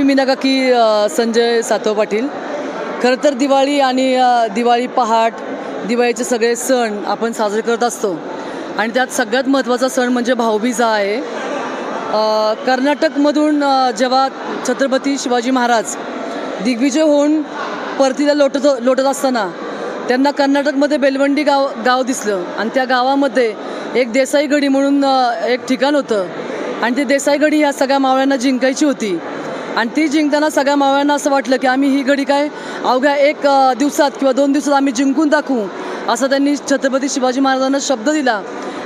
मी मीनाकाकी की संजय सातव पाटील. खरं तर दिवाळी आणि दिवाळी पहाट दिवाळीचे सगळे सण आपण साजरे करत असतो. आणि त्यात सगळ्यात महत्त्वाचा सण म्हणजे भाऊबीजा आहे. कर्नाटकमधून जेव्हा छत्रपती शिवाजी महाराज दिग्विजय होऊन परतीला लोटत लोटत असताना त्यांना कर्नाटकमध्ये बेलवंडी गाव गाव दिसलं. आणि त्या गावामध्ये एक देसाईगडी म्हणून एक ठिकाण होतं. आणि ते देसाईगडी ह्या सगळ्या मावळ्यांना जिंकायची होती. आणि ती जिंकताना सगळ्या मावळ्यांना असं वाटलं की आम्ही ही गडी काय अवघ्या एक दिवसात किंवा दोन दिवसात आम्ही जिंकून दाखवू असं त्यांनी छत्रपती शिवाजी महाराजांना शब्द दिला.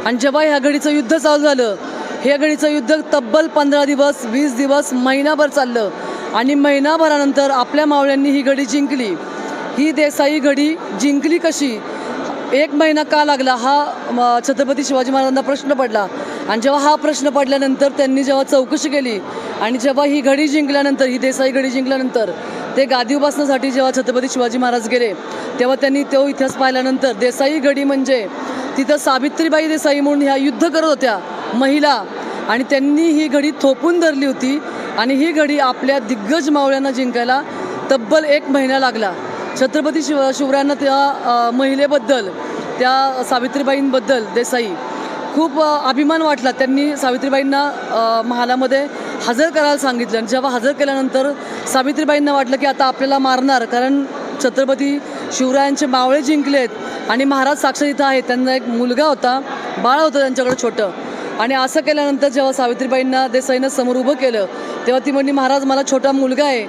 आणि जेव्हा ह्या गडीचं युद्ध चालू झालं हे गडीचं युद्ध तब्बल पंधरा दिवस वीस दिवस महिनाभर चाललं. आणि महिनाभरानंतर आपल्या मावळ्यांनी ही गडी जिंकली. ही देसाई गडी जिंकली कशी? एक महिना का लागला हा म, छत्रपती शिवाजी महाराजांना प्रश्न पडला. आणि जेव्हा हा प्रश्न पडल्यानंतर त्यांनी जेव्हा चौकशी केली आणि जेव्हा ही घडी जिंकल्यानंतर ही देसाई घडी जिंकल्यानंतर ते गादी उपासनासाठी जेव्हा छत्रपती शिवाजी महाराज गेले तेव्हा त्यांनी तो इतिहास पाहिल्यानंतर देसाई घडी म्हणजे तिथं सावित्रीबाई देसाई म्हणून ह्या युद्ध करत होत्या महिला. आणि त्यांनी ही घडी थोपून धरली होती आणि ही घडी आपल्या दिग्गज मावळ्यांना जिंकायला तब्बल एक महिना लागला. छत्रपती शिव शिवरायांना त्या महिलेबद्दल त्या सावित्रीबाईंबद्दल देसाई खूप अभिमान वाटला. त्यांनी सावित्रीबाईंना महालामध्ये हजर करायला सांगितलं. आणि जेव्हा हजर केल्यानंतर सावित्रीबाईंना वाटलं की आता आपल्याला मारणार कारण छत्रपती शिवरायांचे मावळे जिंकलेत आणि महाराज साक्षर इथं आहेत. त्यांना एक मुलगा होता बाळ होतं त्यांच्याकडे छोटं. आणि असं केल्यानंतर जेव्हा सावित्रीबाईंना देसाईनं समोर उभं केलं तेव्हा ती म्हणली महाराज मला छोटा मुलगा आहे.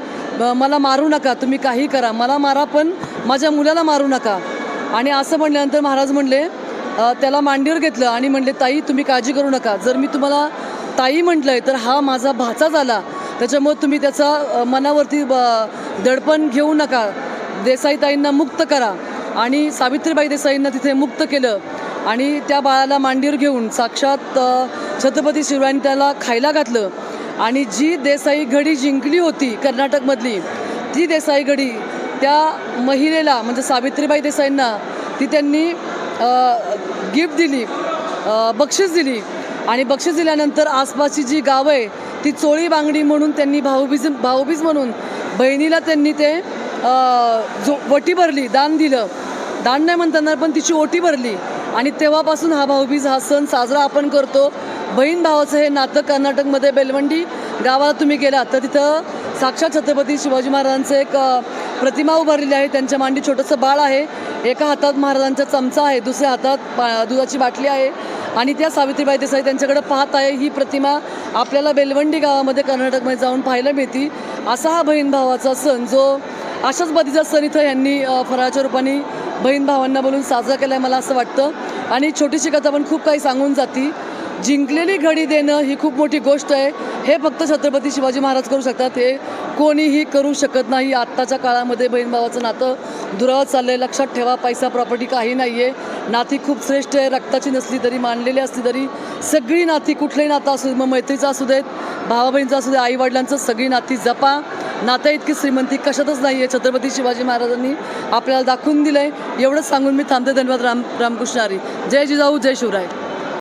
मला मारू नका. तुम्ही काही करा. मला मारा पण माझ्या मुलाला मारू नका. आणि असं म्हणल्यानंतर महाराज म्हणले त्याला मांडीवर घेतलं आणि म्हणले ताई तुम्ही काळजी करू नका. जर मी तुम्हाला ताई म्हटलंय तर हा माझा भाचा झाला. त्याच्यामुळे तुम्ही त्याचा मनावरती ब- दडपण घेऊ नका. देसाई ताईंना मुक्त करा. आणि सावित्रीबाई देसाईंना तिथे मुक्त केलं. आणि त्या बाळाला मांडीवर घेऊन साक्षात छत्रपती शिवरायांनी त्याला खायला घातलं. आणि जी देसाई घडी जिंकली होती कर्नाटकमधली ती देसाई घडी त्या महिलेला म्हणजे सावित्रीबाई देसाईंना ती त्यांनी गिफ्ट दिली बक्षीस दिली. आणि बक्षीस दिल्यानंतर आसपासची जी गावं आहे ती चोळी बांगडी म्हणून त्यांनी भाऊबीज भाऊबीज म्हणून बहिणीला त्यांनी ते जो वटी भरली दान दिलं. दान नाही म्हणताना पण तिची ओटी भरली. आणि तेव्हापासून हा भाऊबीज हा सण साजरा आपण करतो. बहीण भावाचं हे नातं कर्नाटकमध्ये बेलवंडी गावाला तुम्ही गेलात तर तिथं साक्षात छत्रपती शिवाजी महाराजांचं एक प्रतिमा उभारलेली आहे. त्यांच्या मांडी छोटंसं बाळ आहे. एका हातात महाराजांचा चमचा आहे दुसऱ्या हातात पा दुधाची बाटली आहे. आणि त्या सावित्रीबाई देसाई त्यांच्याकडे पाहत आहे. ही प्रतिमा आपल्याला बेलवंडी गावामध्ये कर्नाटकमध्ये जाऊन पाहायला मिळते. असा हा बहीण भावाचा सण जो अशाच बदीचा सण इथं यांनी अ, फराळाच्या रूपाने बहीण भावांना बोलून साजरा केला आहे मला असं वाटतं. आणि छोटीशी कथा पण खूप काही सांगून जाती. जिंकलेली घडी देणं ही खूप मोठी गोष्ट आहे. हे फक्त छत्रपती शिवाजी महाराज करू शकतात. हे कोणीही करू शकत नाही. आत्ताच्या काळामध्ये बहीण भावाचं नातं दुरावत चाललं आहे लक्षात ठेवा पैसा प्रॉपर्टी काही नाही आहे नाती खूप श्रेष्ठ आहे. रक्ताची नसली तरी मानलेली असली तरी सगळी नाती कुठलंही नातं असू दे मग मैत्रीचं असू देत भावा बहिणीचं असू दे आईवडिलांचं सगळी नाती जपा. नात्या इतकी श्रीमंती कशातच नाही आहे छत्रपती शिवाजी महाराजांनी आपल्याला दाखवून दिलं आहे एवढंच सांगून मी थांबते. धन्यवाद राम रामकृष्ण हरी. जय जिजाऊ जय शिवराय.